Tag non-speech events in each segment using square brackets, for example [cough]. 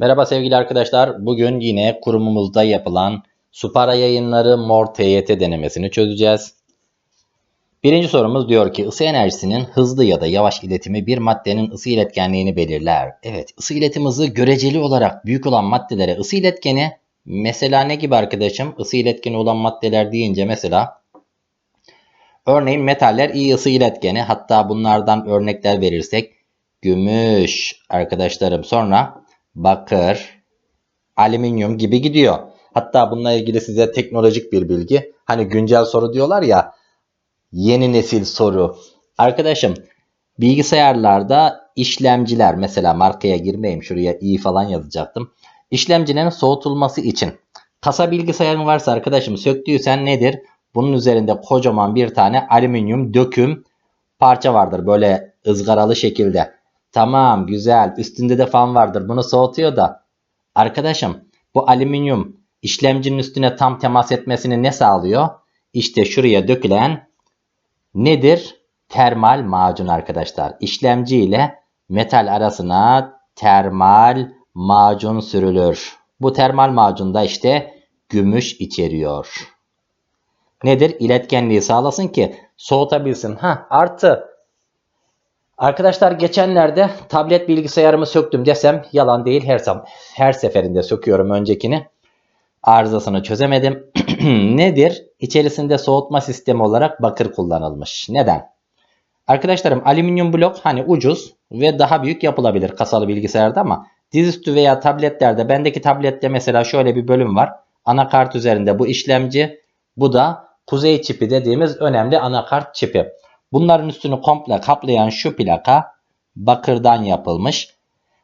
Merhaba sevgili arkadaşlar. Bugün yine kurumumuzda yapılan Supara yayınları Mor TYT denemesini çözeceğiz. Birinci sorumuz diyor ki ısı enerjisinin hızlı ya da yavaş iletimi bir maddenin ısı iletkenliğini belirler. Evet ısı iletim hızı göreceli olarak büyük olan maddelere ısı iletkeni mesela ne gibi arkadaşım? Isı iletkeni olan maddeler deyince mesela örneğin metaller iyi ısı iletkeni hatta bunlardan örnekler verirsek gümüş arkadaşlarım sonra bakır, alüminyum gibi gidiyor. Hatta bununla ilgili size teknolojik bir bilgi. Hani güncel soru diyorlar ya yeni nesil soru. Arkadaşım bilgisayarlarda işlemciler mesela markaya girmeyeyim şuraya i falan yazacaktım. İşlemcilerin soğutulması için kasa bilgisayarın varsa arkadaşım söktüysen nedir? Bunun üzerinde kocaman bir tane alüminyum döküm parça vardır böyle ızgaralı şekilde. Tamam güzel üstünde de fan vardır bunu soğutuyor da. Arkadaşım bu alüminyum işlemcinin üstüne tam temas etmesini ne sağlıyor? İşte şuraya dökülen nedir? Termal macun arkadaşlar. İşlemci ile metal arasına termal macun sürülür. Bu termal macunda işte gümüş içeriyor. Nedir? İletkenliği sağlasın ki soğutabilsin. Ha artı Arkadaşlar geçenlerde tablet bilgisayarımı söktüm desem yalan değil her, her seferinde söküyorum öncekini. Arızasını çözemedim. [clears throat] Nedir? İçerisinde soğutma sistemi olarak bakır kullanılmış. Neden? Arkadaşlarım alüminyum blok hani ucuz ve daha büyük yapılabilir kasalı bilgisayarda ama dizüstü veya tabletlerde bendeki tablette mesela şöyle bir bölüm var. Anakart üzerinde bu işlemci bu da kuzey çipi dediğimiz önemli anakart çipi. Bunların üstünü komple kaplayan şu plaka bakırdan yapılmış.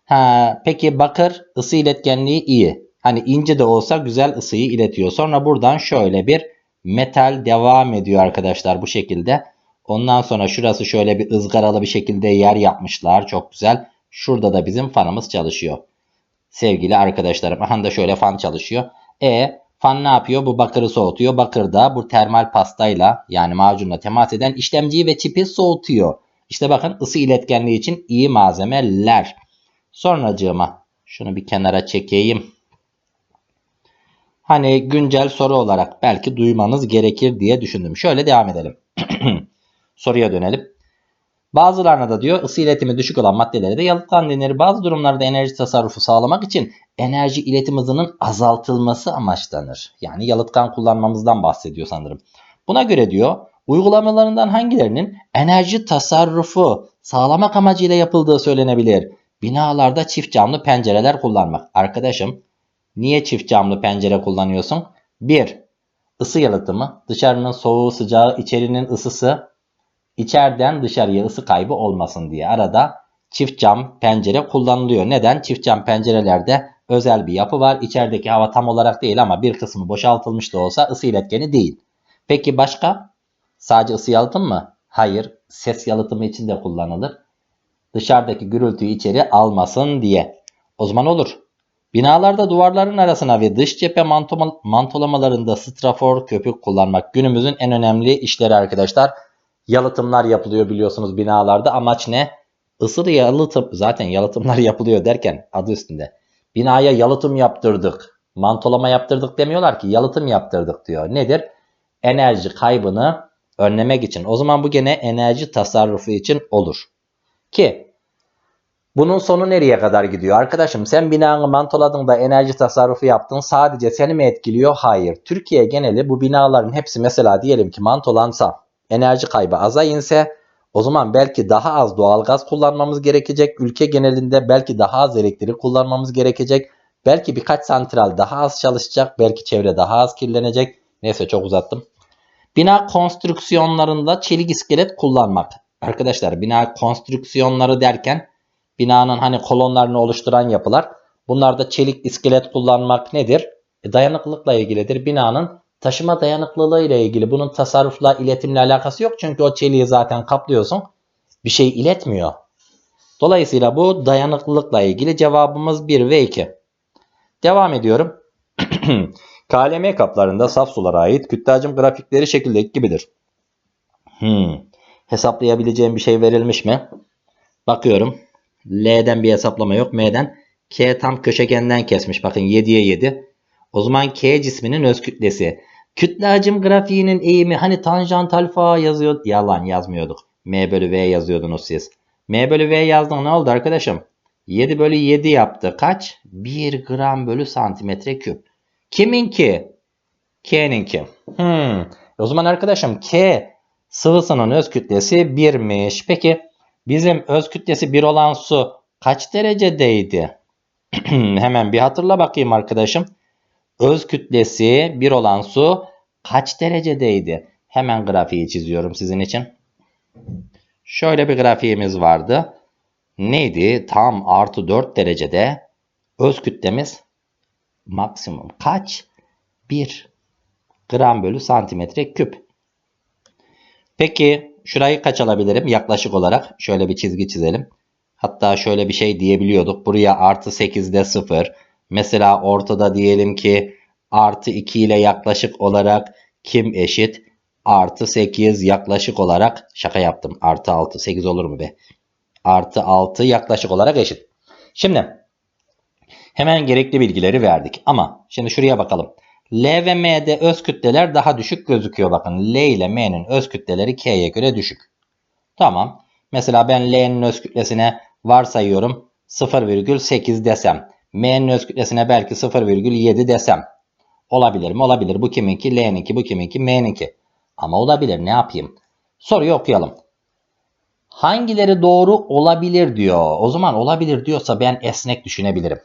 Ha, peki bakır ısı iletkenliği iyi. Hani ince de olsa güzel ısıyı iletiyor. Sonra buradan şöyle bir metal devam ediyor arkadaşlar bu şekilde. Ondan sonra şurası şöyle bir ızgaralı bir şekilde yer yapmışlar. Çok güzel. Şurada da bizim fanımız çalışıyor. Sevgili arkadaşlarım. Aha da şöyle fan çalışıyor. E Fan ne yapıyor? Bu bakırı soğutuyor. Bakır da bu termal pastayla yani macunla temas eden işlemciyi ve çipi soğutuyor. İşte bakın ısı iletkenliği için iyi malzemeler. Sonracığıma şunu bir kenara çekeyim. Hani güncel soru olarak belki duymanız gerekir diye düşündüm. Şöyle devam edelim. [clears throat] Soruya dönelim. Bazılarına da diyor ısı iletimi düşük olan maddelere de yalıtkan denir. Bazı durumlarda enerji tasarrufu sağlamak için enerji iletim hızının azaltılması amaçlanır. Yani yalıtkan kullanmamızdan bahsediyor sanırım. Buna göre diyor uygulamalarından hangilerinin enerji tasarrufu sağlamak amacıyla yapıldığı söylenebilir. Binalarda çift camlı pencereler kullanmak. Arkadaşım niye çift camlı pencere kullanıyorsun? 1. Isı yalıtımı. Dışarının soğuğu sıcağı içerinin ısısı içeriden dışarıya ısı kaybı olmasın diye arada çift cam pencere kullanılıyor. Neden? Çift cam pencerelerde özel bir yapı var. İçerideki hava tam olarak değil ama bir kısmı boşaltılmış da olsa ısı iletkeni değil. Peki başka? Sadece ısı yalıtım mı? Hayır. Ses yalıtımı için de kullanılır. Dışarıdaki gürültüyü içeri almasın diye. O zaman olur. Binalarda duvarların arasına ve dış cephe mantolamalarında strafor köpük kullanmak günümüzün en önemli işleri arkadaşlar yalıtımlar yapılıyor biliyorsunuz binalarda. Amaç ne? Isır yalıtım zaten yalıtımlar [laughs] yapılıyor derken adı üstünde. Binaya yalıtım yaptırdık. Mantolama yaptırdık demiyorlar ki yalıtım yaptırdık diyor. Nedir? Enerji kaybını önlemek için. O zaman bu gene enerji tasarrufu için olur. Ki bunun sonu nereye kadar gidiyor? Arkadaşım sen binanı mantoladın da enerji tasarrufu yaptın. Sadece seni mi etkiliyor? Hayır. Türkiye geneli bu binaların hepsi mesela diyelim ki mantolansa enerji kaybı aza inse o zaman belki daha az doğalgaz kullanmamız gerekecek. Ülke genelinde belki daha az elektrik kullanmamız gerekecek. Belki birkaç santral daha az çalışacak. Belki çevre daha az kirlenecek. Neyse çok uzattım. Bina konstrüksiyonlarında çelik iskelet kullanmak. Arkadaşlar bina konstrüksiyonları derken binanın hani kolonlarını oluşturan yapılar. Bunlarda çelik iskelet kullanmak nedir? E, dayanıklılıkla ilgilidir. Binanın Taşıma dayanıklılığı ile ilgili bunun tasarrufla iletimle alakası yok. Çünkü o çeliği zaten kaplıyorsun. Bir şey iletmiyor. Dolayısıyla bu dayanıklılıkla ilgili cevabımız 1 ve 2. Devam ediyorum. [clears throat] KLM kaplarında saf sulara ait kütlacım grafikleri şekildeki gibidir. Hmm. Hesaplayabileceğim bir şey verilmiş mi? Bakıyorum. L'den bir hesaplama yok. M'den K tam köşegenden kesmiş. Bakın 7'ye 7. O zaman K cisminin öz kütlesi. Kütle hacim grafiğinin eğimi hani tanjant alfa yazıyor. Yalan yazmıyorduk. M bölü V yazıyordunuz siz. M bölü V yazdın ne oldu arkadaşım? 7 bölü 7 yaptı. Kaç? 1 gram bölü santimetre küp. Kiminki? K'ninki. Hmm. O zaman arkadaşım K sıvısının öz kütlesi 1'miş. Peki bizim öz kütlesi 1 olan su kaç derecedeydi? [clears throat] Hemen bir hatırla bakayım arkadaşım. Öz kütlesi 1 olan su kaç derecedeydi? Hemen grafiği çiziyorum sizin için. Şöyle bir grafiğimiz vardı. Neydi? Tam artı 4 derecede öz kütlemiz maksimum kaç? 1 gram bölü santimetre küp. Peki şurayı kaç alabilirim yaklaşık olarak? Şöyle bir çizgi çizelim. Hatta şöyle bir şey diyebiliyorduk. Buraya artı 8'de 0. Mesela ortada diyelim ki artı 2 ile yaklaşık olarak kim eşit? Artı 8 yaklaşık olarak şaka yaptım. Artı 6 8 olur mu be? Artı 6 yaklaşık olarak eşit. Şimdi hemen gerekli bilgileri verdik. Ama şimdi şuraya bakalım. L ve M'de öz kütleler daha düşük gözüküyor. Bakın L ile M'nin öz kütleleri K'ye göre düşük. Tamam. Mesela ben L'nin öz kütlesine varsayıyorum 0,8 desem. M'nin öz kütlesine belki 0,7 desem. Olabilir mi? Olabilir. Bu kiminki? L'ninki. Bu kiminki? M'ninki. Ama olabilir. Ne yapayım? Soruyu okuyalım. Hangileri doğru olabilir diyor. O zaman olabilir diyorsa ben esnek düşünebilirim.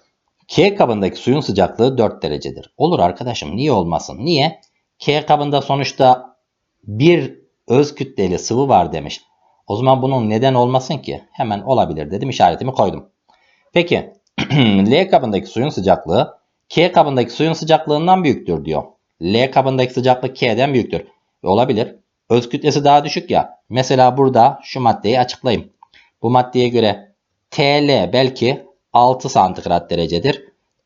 K kabındaki suyun sıcaklığı 4 derecedir. Olur arkadaşım niye olmasın? Niye? K kabında sonuçta bir öz kütleli sıvı var demiş. O zaman bunun neden olmasın ki? Hemen olabilir dedim işaretimi koydum. Peki [clears throat] L kabındaki suyun sıcaklığı K kabındaki suyun sıcaklığından büyüktür diyor. L kabındaki sıcaklık K'den büyüktür. E, olabilir. Öz kütlesi daha düşük ya. Mesela burada şu maddeyi açıklayayım. Bu maddeye göre TL belki 6 santigrat derecedir.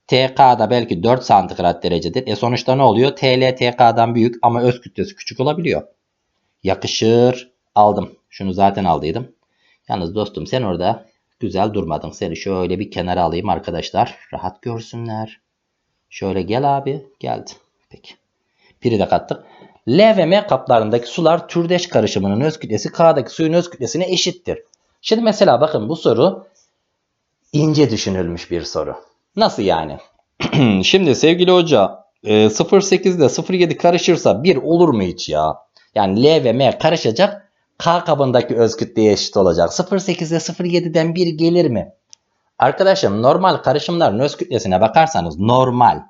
TK da belki 4 santigrat derecedir. E sonuçta ne oluyor? TL TK'dan büyük ama öz kütlesi küçük olabiliyor. Yakışır. Aldım. Şunu zaten aldıydım. Yalnız dostum sen orada güzel durmadın. Seni şöyle bir kenara alayım arkadaşlar. Rahat görsünler. Şöyle gel abi. Geldi. Peki. Piri de kattık. L ve M kaplarındaki sular türdeş karışımının öz kütlesi K'daki suyun öz kütlesine eşittir. Şimdi mesela bakın bu soru ince düşünülmüş bir soru. Nasıl yani? [clears throat] Şimdi sevgili hoca 0.8 ile 0.7 karışırsa 1 olur mu hiç ya? Yani L ve M karışacak. K kabındaki öz kütleye eşit olacak. 0.8 ile 0.7'den 1 gelir mi? Arkadaşım normal karışımların öz kütlesine bakarsanız normal.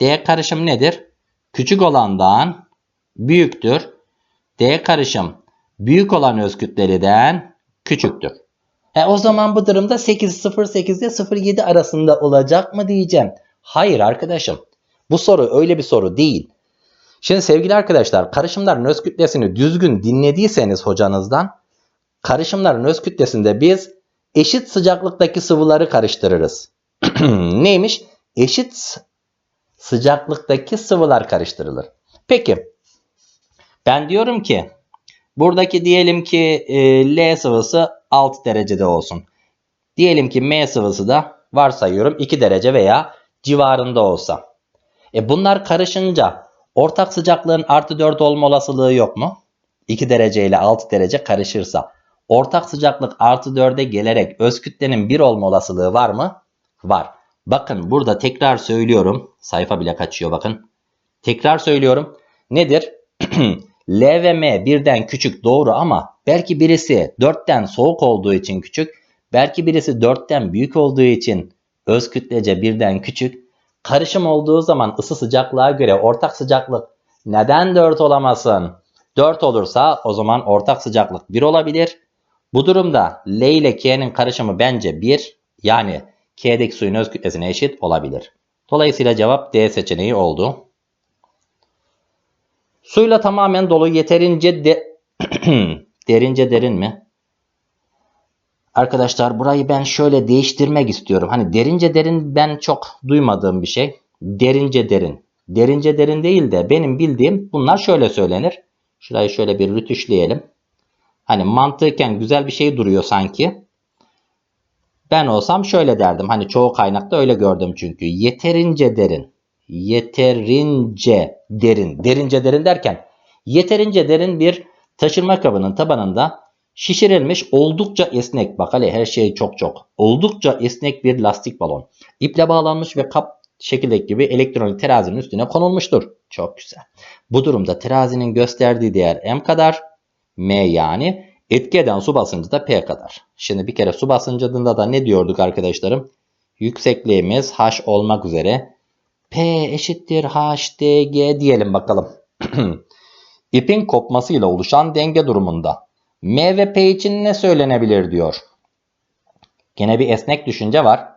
D karışım nedir? Küçük olandan büyüktür. D karışım büyük olan öz kütleliden küçüktür. E o zaman bu durumda 8.08 ile 0.7 arasında olacak mı diyeceğim. Hayır arkadaşım. Bu soru öyle bir soru değil. Şimdi sevgili arkadaşlar karışımların öz kütlesini düzgün dinlediyseniz hocanızdan karışımların öz kütlesinde biz eşit sıcaklıktaki sıvıları karıştırırız. [clears throat] Neymiş? Eşit sıcaklıktaki sıvılar karıştırılır. Peki ben diyorum ki buradaki diyelim ki e, L sıvısı 6 derecede olsun. Diyelim ki M sıvısı da varsayıyorum 2 derece veya civarında olsa. E bunlar karışınca ortak sıcaklığın artı 4 olma olasılığı yok mu? 2 derece ile 6 derece karışırsa ortak sıcaklık artı 4'e gelerek öz kütlenin 1 olma olasılığı var mı? Var. Bakın burada tekrar söylüyorum. Sayfa bile kaçıyor bakın. Tekrar söylüyorum. Nedir? [clears throat] L ve M birden küçük doğru ama belki birisi 4'ten soğuk olduğu için küçük, belki birisi 4'ten büyük olduğu için öz kütlece birden küçük. Karışım olduğu zaman ısı sıcaklığa göre ortak sıcaklık neden 4 olamasın? 4 olursa o zaman ortak sıcaklık 1 olabilir. Bu durumda L ile K'nin karışımı bence 1 yani K'deki suyun öz kütlesine eşit olabilir. Dolayısıyla cevap D seçeneği oldu. Suyla tamamen dolu yeterince de [clears throat] derince derin mi? Arkadaşlar burayı ben şöyle değiştirmek istiyorum. Hani derince derin ben çok duymadığım bir şey. Derince derin. Derince derin değil de benim bildiğim bunlar şöyle söylenir. Şurayı şöyle bir rütüşleyelim. Hani mantıken güzel bir şey duruyor sanki. Ben olsam şöyle derdim. Hani çoğu kaynakta öyle gördüm çünkü. Yeterince derin. Yeterince derin. Derince derin derken yeterince derin bir taşırma kabının tabanında şişirilmiş oldukça esnek. Bak hele her şey çok çok. Oldukça esnek bir lastik balon. İple bağlanmış ve kap şekildeki gibi elektronik terazinin üstüne konulmuştur. Çok güzel. Bu durumda terazinin gösterdiği değer M kadar. M yani etki eden su basıncı da P kadar. Şimdi bir kere su basıncında da ne diyorduk arkadaşlarım? Yüksekliğimiz H olmak üzere P eşittir HDG diyelim bakalım. [clears throat] İpin kopmasıyla oluşan denge durumunda M ve P için ne söylenebilir diyor. Gene bir esnek düşünce var.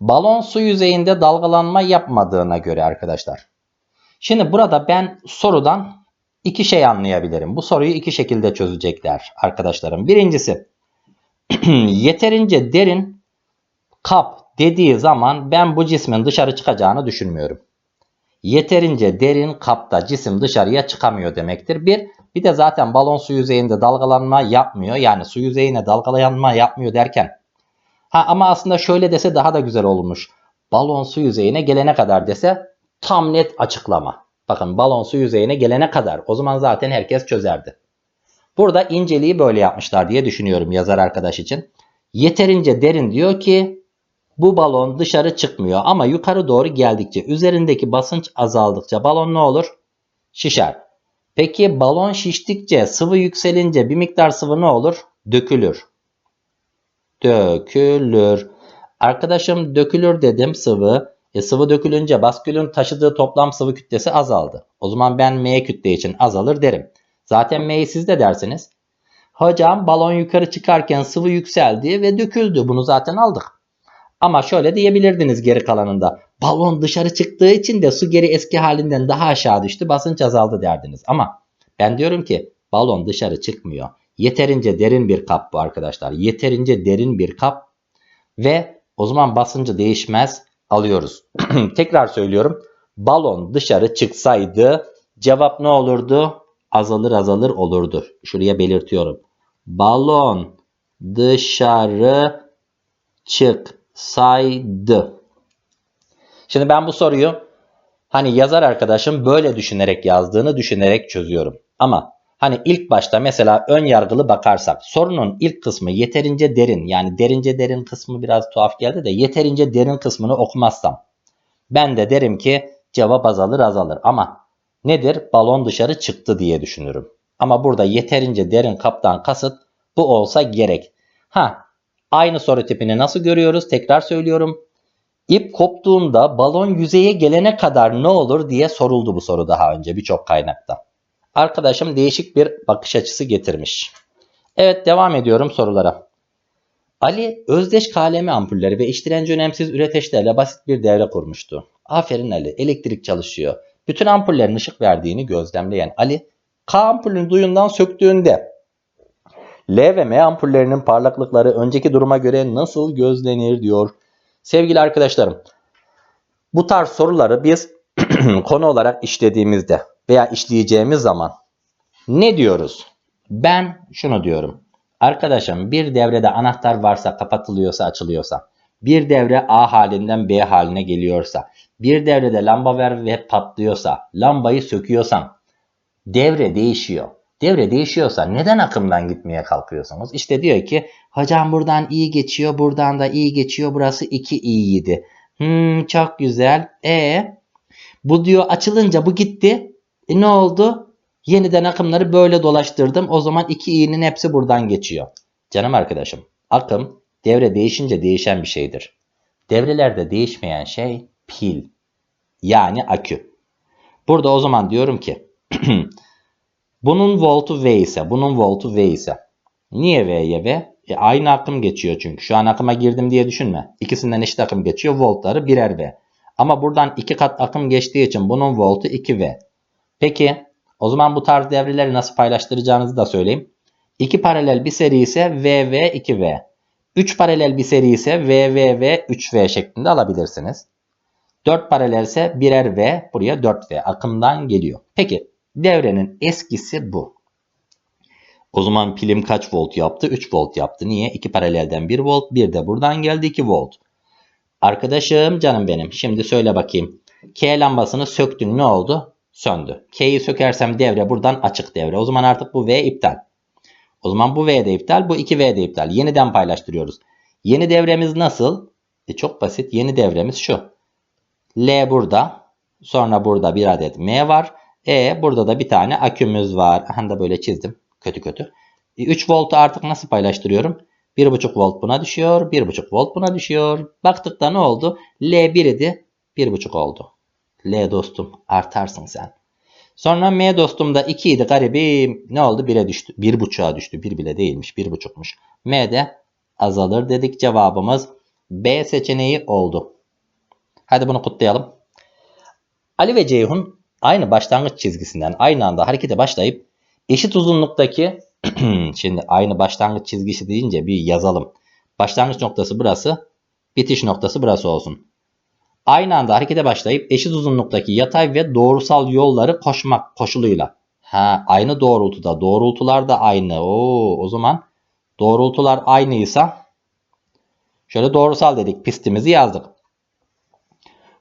Balon su yüzeyinde dalgalanma yapmadığına göre arkadaşlar. Şimdi burada ben sorudan iki şey anlayabilirim. Bu soruyu iki şekilde çözecekler arkadaşlarım. Birincisi [clears throat] yeterince derin kap dediği zaman ben bu cismin dışarı çıkacağını düşünmüyorum. Yeterince derin kapta cisim dışarıya çıkamıyor demektir. Bir, bir de zaten balon su yüzeyinde dalgalanma yapmıyor. Yani su yüzeyine dalgalanma yapmıyor derken. Ha ama aslında şöyle dese daha da güzel olmuş. Balon su yüzeyine gelene kadar dese tam net açıklama. Bakın balon su yüzeyine gelene kadar. O zaman zaten herkes çözerdi. Burada inceliği böyle yapmışlar diye düşünüyorum yazar arkadaş için. Yeterince derin diyor ki bu balon dışarı çıkmıyor ama yukarı doğru geldikçe üzerindeki basınç azaldıkça balon ne olur? Şişer. Peki balon şiştikçe sıvı yükselince bir miktar sıvı ne olur? Dökülür. Dökülür. Arkadaşım dökülür dedim sıvı. E, sıvı dökülünce baskülün taşıdığı toplam sıvı kütlesi azaldı. O zaman ben M kütle için azalır derim. Zaten M'yi siz de dersiniz. Hocam balon yukarı çıkarken sıvı yükseldi ve döküldü. Bunu zaten aldık. Ama şöyle diyebilirdiniz geri kalanında. Balon dışarı çıktığı için de su geri eski halinden daha aşağı düştü. Basınç azaldı derdiniz. Ama ben diyorum ki balon dışarı çıkmıyor. Yeterince derin bir kap bu arkadaşlar. Yeterince derin bir kap ve o zaman basıncı değişmez alıyoruz. [clears throat] Tekrar söylüyorum. Balon dışarı çıksaydı cevap ne olurdu? Azalır azalır olurdu. Şuraya belirtiyorum. Balon dışarı çıksaydı. Şimdi ben bu soruyu hani yazar arkadaşım böyle düşünerek yazdığını düşünerek çözüyorum. Ama hani ilk başta mesela ön yargılı bakarsak sorunun ilk kısmı yeterince derin yani derince derin kısmı biraz tuhaf geldi de yeterince derin kısmını okumazsam ben de derim ki cevap azalır azalır ama nedir balon dışarı çıktı diye düşünürüm. Ama burada yeterince derin kaptan kasıt bu olsa gerek. Ha aynı soru tipini nasıl görüyoruz tekrar söylüyorum. İp koptuğunda balon yüzeye gelene kadar ne olur diye soruldu bu soru daha önce birçok kaynakta. Arkadaşım değişik bir bakış açısı getirmiş. Evet devam ediyorum sorulara. Ali özdeş kalemi ampulleri ve iç önemsiz üreteçlerle basit bir devre kurmuştu. Aferin Ali elektrik çalışıyor. Bütün ampullerin ışık verdiğini gözlemleyen Ali K ampulünü duyundan söktüğünde L ve M ampullerinin parlaklıkları önceki duruma göre nasıl gözlenir diyor. Sevgili arkadaşlarım bu tarz soruları biz [clears throat] konu olarak işlediğimizde veya işleyeceğimiz zaman ne diyoruz? Ben şunu diyorum. Arkadaşım bir devrede anahtar varsa kapatılıyorsa açılıyorsa, bir devre A halinden B haline geliyorsa, bir devrede lamba ver ve patlıyorsa, lambayı söküyorsan devre değişiyor. Devre değişiyorsa neden akımdan gitmeye kalkıyorsunuz? İşte diyor ki hocam buradan iyi geçiyor, buradan da iyi geçiyor, burası 2 iyiydi. Hmm, çok güzel. E bu diyor açılınca bu gitti. E ne oldu? Yeniden akımları böyle dolaştırdım. O zaman iki i'nin hepsi buradan geçiyor. Canım arkadaşım akım devre değişince değişen bir şeydir. Devrelerde değişmeyen şey pil. Yani akü. Burada o zaman diyorum ki [clears throat] bunun voltu V ise bunun voltu V ise niye V'ye V? E aynı akım geçiyor çünkü. Şu an akıma girdim diye düşünme. İkisinden eşit akım geçiyor. Voltları birer V. Ama buradan iki kat akım geçtiği için bunun voltu 2V. Peki o zaman bu tarz devreleri nasıl paylaştıracağınızı da söyleyeyim. 2 paralel bir seri ise VV 2V. 3 paralel bir seri ise VVV 3V şeklinde alabilirsiniz. 4 paralel ise birer V buraya 4V akımdan geliyor. Peki devrenin eskisi bu. O zaman pilim kaç volt yaptı? 3 volt yaptı. Niye? 2 paralelden 1 volt. Bir de buradan geldi 2 volt. Arkadaşım canım benim. Şimdi söyle bakayım. K lambasını söktün ne oldu? Söndü. K'yi sökersem devre buradan açık devre. O zaman artık bu V iptal. O zaman bu V de iptal. Bu 2V de iptal. Yeniden paylaştırıyoruz. Yeni devremiz nasıl? E çok basit. Yeni devremiz şu. L burada. Sonra burada bir adet M var. E burada da bir tane akümüz var. Aha da böyle çizdim. Kötü kötü. E, 3 voltu artık nasıl paylaştırıyorum? 1.5 volt buna düşüyor. 1.5 volt buna düşüyor. Baktık da ne oldu? L 1 idi. 1.5 oldu. L dostum artarsın sen. Sonra M dostum da 2 idi garibim. Ne oldu? 1'e düştü. 1.5'a düştü. 1 bile değilmiş. 1.5'muş. M de azalır dedik. Cevabımız B seçeneği oldu. Hadi bunu kutlayalım. Ali ve Ceyhun aynı başlangıç çizgisinden aynı anda harekete başlayıp eşit uzunluktaki [clears throat] şimdi aynı başlangıç çizgisi deyince bir yazalım. Başlangıç noktası burası, bitiş noktası burası olsun. Aynı anda harekete başlayıp eşit uzunluktaki yatay ve doğrusal yolları koşmak koşuluyla. Ha, aynı doğrultuda. Doğrultular da aynı. Oo, o zaman doğrultular aynıysa şöyle doğrusal dedik. Pistimizi yazdık.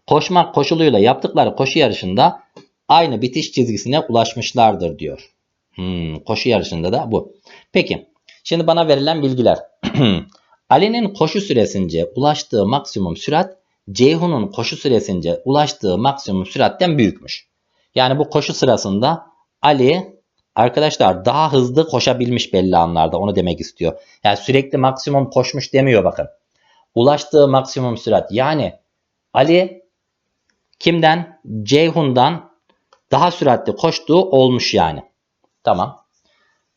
Koşmak koşuluyla yaptıkları koşu yarışında aynı bitiş çizgisine ulaşmışlardır diyor. Hmm, koşu yarışında da bu. Peki. Şimdi bana verilen bilgiler. [clears throat] Ali'nin koşu süresince ulaştığı maksimum sürat Ceyhun'un koşu süresince ulaştığı maksimum süratten büyükmüş. Yani bu koşu sırasında Ali arkadaşlar daha hızlı koşabilmiş belli anlarda onu demek istiyor. Yani sürekli maksimum koşmuş demiyor bakın. Ulaştığı maksimum sürat yani Ali kimden? Ceyhun'dan daha süratli koştuğu olmuş yani. Tamam.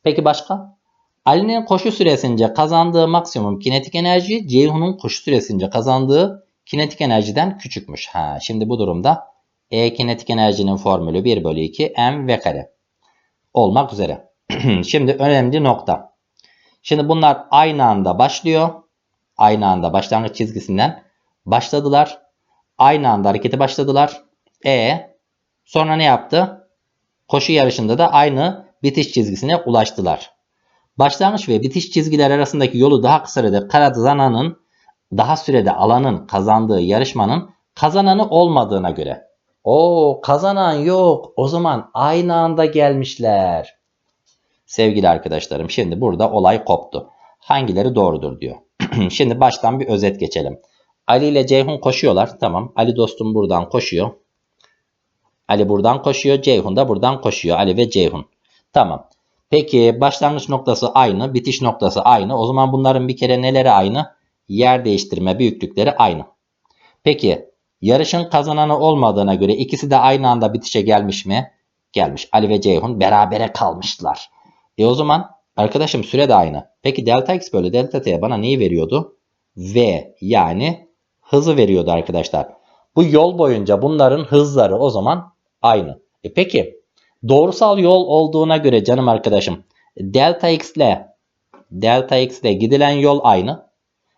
Peki başka? Ali'nin koşu süresince kazandığı maksimum kinetik enerji Ceyhun'un koşu süresince kazandığı kinetik enerjiden küçükmüş. Ha, şimdi bu durumda E kinetik enerjinin formülü 1 bölü 2 m v kare olmak üzere. [clears throat] şimdi önemli nokta. Şimdi bunlar aynı anda başlıyor. Aynı anda başlangıç çizgisinden başladılar. Aynı anda harekete başladılar. E sonra ne yaptı? Koşu yarışında da aynı bitiş çizgisine ulaştılar. Başlangıç ve bitiş çizgiler arasındaki yolu daha kısa sürede kazananın daha sürede alanın kazandığı yarışmanın kazananı olmadığına göre. O kazanan yok. O zaman aynı anda gelmişler. Sevgili arkadaşlarım şimdi burada olay koptu. Hangileri doğrudur diyor. [clears throat] şimdi baştan bir özet geçelim. Ali ile Ceyhun koşuyorlar. Tamam. Ali dostum buradan koşuyor. Ali buradan koşuyor. Ceyhun da buradan koşuyor. Ali ve Ceyhun. Tamam. Peki başlangıç noktası aynı. Bitiş noktası aynı. O zaman bunların bir kere neleri aynı? Yer değiştirme büyüklükleri aynı. Peki yarışın kazananı olmadığına göre ikisi de aynı anda bitişe gelmiş mi? Gelmiş. Ali ve Ceyhun berabere kalmışlar. E o zaman arkadaşım süre de aynı. Peki delta x bölü delta t bana neyi veriyordu? V yani hızı veriyordu arkadaşlar. Bu yol boyunca bunların hızları o zaman aynı. E peki doğrusal yol olduğuna göre canım arkadaşım delta x ile delta x ile gidilen yol aynı.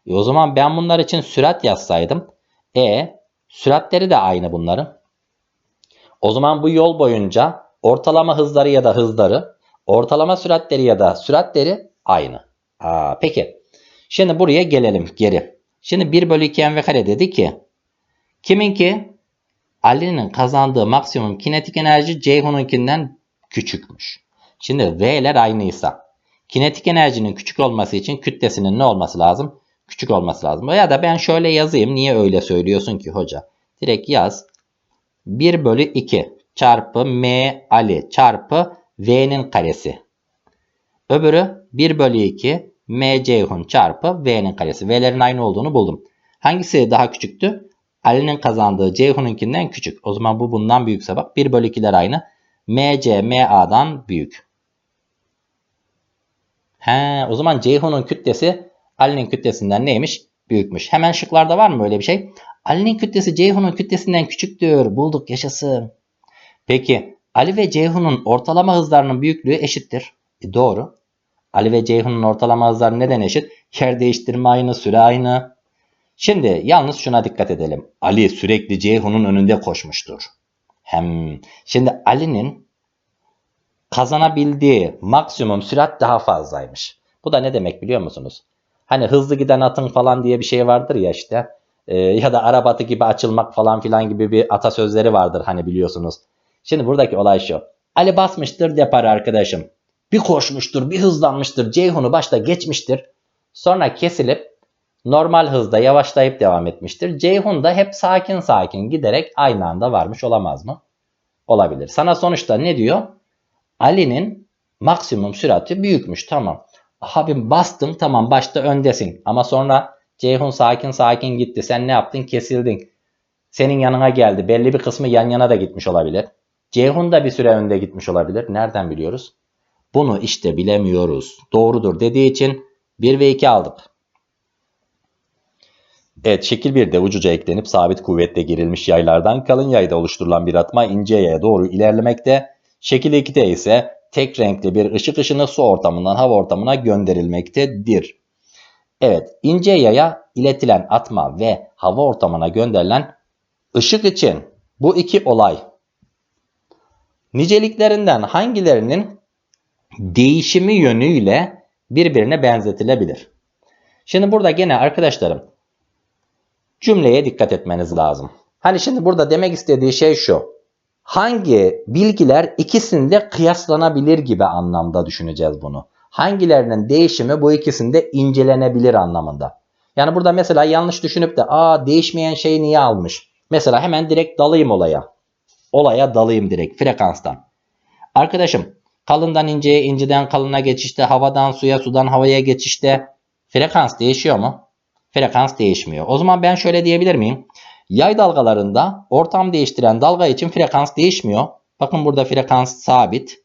E o zaman ben bunlar için sürat yazsaydım. E süratleri de aynı bunların. O zaman bu yol boyunca ortalama hızları ya da hızları, ortalama süratleri ya da süratleri aynı. Aa, peki. Şimdi buraya gelelim geri. Şimdi 1 bölü 2 mv kare dedi ki kiminki Ali'nin kazandığı maksimum kinetik enerji Ceyhun'unkinden küçükmüş. Şimdi V'ler aynıysa kinetik enerjinin küçük olması için kütlesinin ne olması lazım? Küçük olması lazım. Ya da ben şöyle yazayım. Niye öyle söylüyorsun ki hoca? Direkt yaz. 1 bölü 2 çarpı M Ali çarpı V'nin karesi. Öbürü 1 bölü 2 M Ceyhun çarpı V'nin karesi. V'lerin aynı olduğunu buldum. Hangisi daha küçüktü? Ali'nin kazandığı Ceyhun'unkinden küçük. O zaman bu bundan büyükse bak 1 bölü 2'ler aynı. MC MA'dan büyük. He, o zaman Ceyhun'un kütlesi Ali'nin kütlesinden neymiş? Büyükmüş. Hemen şıklarda var mı böyle bir şey? Ali'nin kütlesi Ceyhun'un kütlesinden küçüktür. Bulduk yaşasın. Peki Ali ve Ceyhun'un ortalama hızlarının büyüklüğü eşittir. E, doğru. Ali ve Ceyhun'un ortalama hızları neden eşit? Yer değiştirme aynı, süre aynı. Şimdi yalnız şuna dikkat edelim. Ali sürekli Ceyhun'un önünde koşmuştur. Hem şimdi Ali'nin kazanabildiği maksimum sürat daha fazlaymış. Bu da ne demek biliyor musunuz? Hani hızlı giden atın falan diye bir şey vardır ya işte. Ee, ya da araba atı gibi açılmak falan filan gibi bir atasözleri vardır hani biliyorsunuz. Şimdi buradaki olay şu. Ali basmıştır depar arkadaşım. Bir koşmuştur, bir hızlanmıştır. Ceyhun'u başta geçmiştir. Sonra kesilip normal hızda yavaşlayıp devam etmiştir. Ceyhun da hep sakin sakin giderek aynı anda varmış olamaz mı? Olabilir. Sana sonuçta ne diyor? Ali'nin maksimum sürati büyükmüş tamam. Abim bastın tamam başta öndesin ama sonra Ceyhun sakin sakin gitti. Sen ne yaptın? Kesildin. Senin yanına geldi. Belli bir kısmı yan yana da gitmiş olabilir. Ceyhun da bir süre önde gitmiş olabilir. Nereden biliyoruz? Bunu işte bilemiyoruz. Doğrudur dediği için 1 ve 2 aldık. Evet şekil 1'de ucuca eklenip sabit kuvvetle gerilmiş yaylardan kalın yayda oluşturulan bir atma ince yaya doğru ilerlemekte. Şekil 2'de ise tek renkli bir ışık ışını su ortamından hava ortamına gönderilmektedir. Evet ince yaya iletilen atma ve hava ortamına gönderilen ışık için bu iki olay niceliklerinden hangilerinin değişimi yönüyle birbirine benzetilebilir? Şimdi burada gene arkadaşlarım cümleye dikkat etmeniz lazım. Hani şimdi burada demek istediği şey şu. Hangi bilgiler ikisinde kıyaslanabilir gibi anlamda düşüneceğiz bunu. Hangilerinin değişimi bu ikisinde incelenebilir anlamında. Yani burada mesela yanlış düşünüp de aa değişmeyen şeyi niye almış? Mesela hemen direkt dalayım olaya. Olaya dalayım direkt frekanstan. Arkadaşım kalından inceye inceden kalına geçişte havadan suya sudan havaya geçişte frekans değişiyor mu? Frekans değişmiyor. O zaman ben şöyle diyebilir miyim? Yay dalgalarında ortam değiştiren dalga için frekans değişmiyor. Bakın burada frekans sabit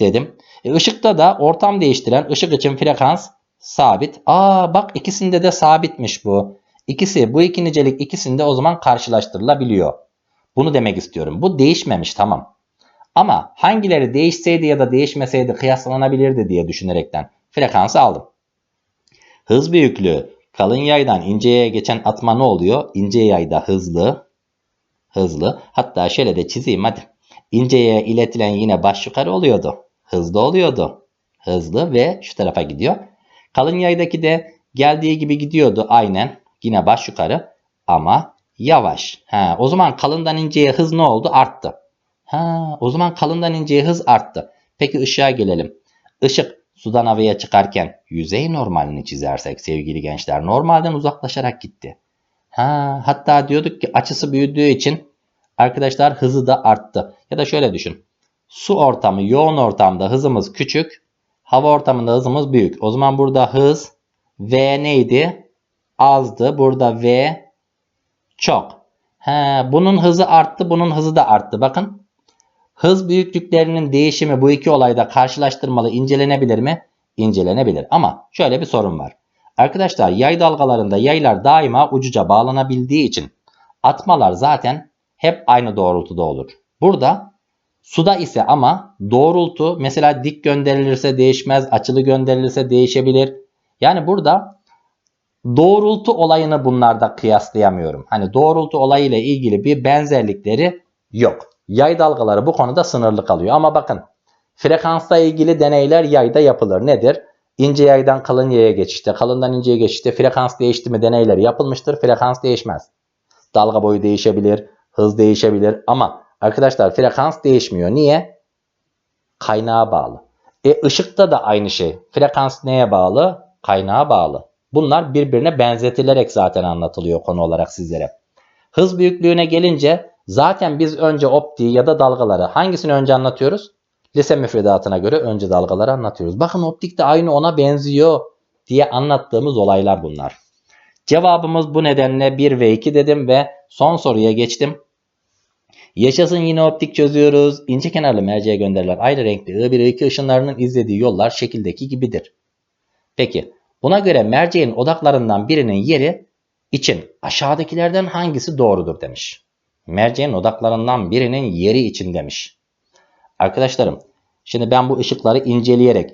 dedim. E, ışıkta da ortam değiştiren ışık için frekans sabit. Aa bak ikisinde de sabitmiş bu. İkisi bu iki nicelik ikisinde o zaman karşılaştırılabiliyor. Bunu demek istiyorum. Bu değişmemiş tamam. Ama hangileri değişseydi ya da değişmeseydi kıyaslanabilirdi diye düşünerekten frekansı aldım. Hız büyüklüğü kalın yaydan ince yaya geçen atma ne oluyor? İnce yayda hızlı. Hızlı. Hatta şöyle de çizeyim hadi. İnce yaya iletilen yine baş yukarı oluyordu. Hızlı oluyordu. Hızlı ve şu tarafa gidiyor. Kalın yaydaki de geldiği gibi gidiyordu aynen. Yine baş yukarı ama yavaş. Ha, o zaman kalından inceye hız ne oldu? Arttı. Ha, o zaman kalından inceye hız arttı. Peki ışığa gelelim. Işık sudan havaya çıkarken yüzey normalini çizersek sevgili gençler normalden uzaklaşarak gitti. Ha, hatta diyorduk ki açısı büyüdüğü için arkadaşlar hızı da arttı. Ya da şöyle düşün. Su ortamı yoğun ortamda hızımız küçük. Hava ortamında hızımız büyük. O zaman burada hız V neydi? Azdı. Burada V çok. He, bunun hızı arttı. Bunun hızı da arttı. Bakın. Hız büyüklüklerinin değişimi bu iki olayda karşılaştırmalı incelenebilir mi? İncelenebilir. Ama şöyle bir sorun var. Arkadaşlar yay dalgalarında yaylar daima ucuca bağlanabildiği için atmalar zaten hep aynı doğrultuda olur. Burada suda ise ama doğrultu mesela dik gönderilirse değişmez, açılı gönderilirse değişebilir. Yani burada doğrultu olayını bunlarda kıyaslayamıyorum. Hani doğrultu olayıyla ilgili bir benzerlikleri yok. Yay dalgaları bu konuda sınırlı kalıyor. Ama bakın frekansla ilgili deneyler yayda yapılır. Nedir? İnce yaydan kalın yaya geçişte, kalından inceye geçişte frekans değişti mi deneyleri yapılmıştır. Frekans değişmez. Dalga boyu değişebilir, hız değişebilir ama arkadaşlar frekans değişmiyor. Niye? Kaynağa bağlı. E ışıkta da aynı şey. Frekans neye bağlı? Kaynağa bağlı. Bunlar birbirine benzetilerek zaten anlatılıyor konu olarak sizlere. Hız büyüklüğüne gelince zaten biz önce optiği ya da dalgaları hangisini önce anlatıyoruz? Lise müfredatına göre önce dalgaları anlatıyoruz. Bakın optik de aynı ona benziyor diye anlattığımız olaylar bunlar. Cevabımız bu nedenle 1 ve 2 dedim ve son soruya geçtim. Yaşasın yine optik çözüyoruz. İnce kenarlı merceğe gönderilen ayrı renkli I1 I2 ışınlarının izlediği yollar şekildeki gibidir. Peki buna göre merceğin odaklarından birinin yeri için aşağıdakilerden hangisi doğrudur demiş. Merceğin odaklarından birinin yeri için demiş. Arkadaşlarım şimdi ben bu ışıkları inceleyerek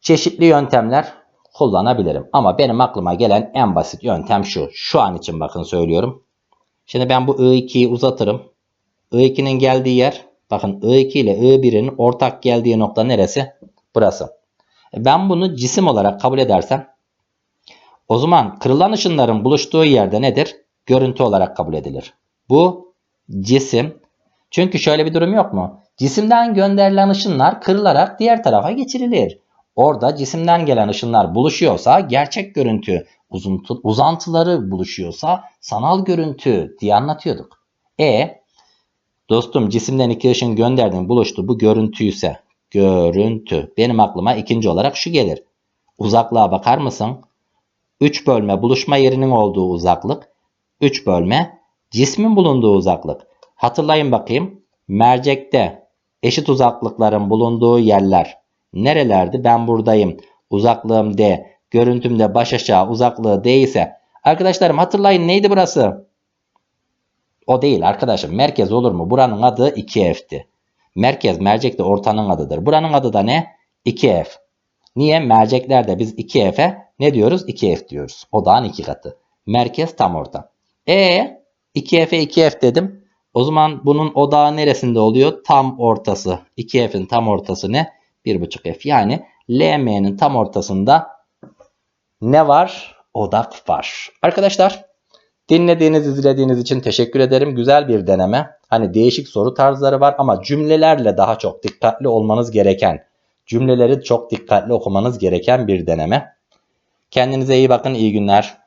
çeşitli yöntemler kullanabilirim. Ama benim aklıma gelen en basit yöntem şu. Şu an için bakın söylüyorum. Şimdi ben bu I2'yi uzatırım. I2'nin geldiği yer Bakın I2 ile I1'in ortak geldiği nokta neresi? Burası. E Ben bunu cisim olarak kabul edersem o zaman kırılan ışınların buluştuğu yerde nedir? Görüntü olarak kabul edilir. Bu cisim. Çünkü şöyle bir durum yok mu? Cisimden gönderilen ışınlar kırılarak diğer tarafa geçirilir. Orada cisimden gelen ışınlar buluşuyorsa gerçek görüntü, uzantıları buluşuyorsa sanal görüntü diye anlatıyorduk. E dostum cisimden iki ışın gönderdin buluştu bu görüntü ise görüntü. Benim aklıma ikinci olarak şu gelir. Uzaklığa bakar mısın? 3 bölme buluşma yerinin olduğu uzaklık. 3 bölme cismin bulunduğu uzaklık. Hatırlayın bakayım. Mercekte eşit uzaklıkların bulunduğu yerler nerelerdi? Ben buradayım. Uzaklığım D. Görüntümde baş aşağı uzaklığı D ise. Arkadaşlarım hatırlayın neydi burası? O değil arkadaşım. Merkez olur mu? Buranın adı 2F'ti. Merkez mercekte ortanın adıdır. Buranın adı da ne? 2F. Niye? Merceklerde biz 2F'e ne diyoruz? 2F diyoruz. Odağın iki katı. Merkez tam orta. E 2F'e 2F dedim. O zaman bunun odağı neresinde oluyor? Tam ortası. 2F'in tam ortası ne? 1.5F. Yani LM'nin tam ortasında ne var? Odak var. Arkadaşlar dinlediğiniz, izlediğiniz için teşekkür ederim. Güzel bir deneme. Hani değişik soru tarzları var ama cümlelerle daha çok dikkatli olmanız gereken, cümleleri çok dikkatli okumanız gereken bir deneme. Kendinize iyi bakın, iyi günler.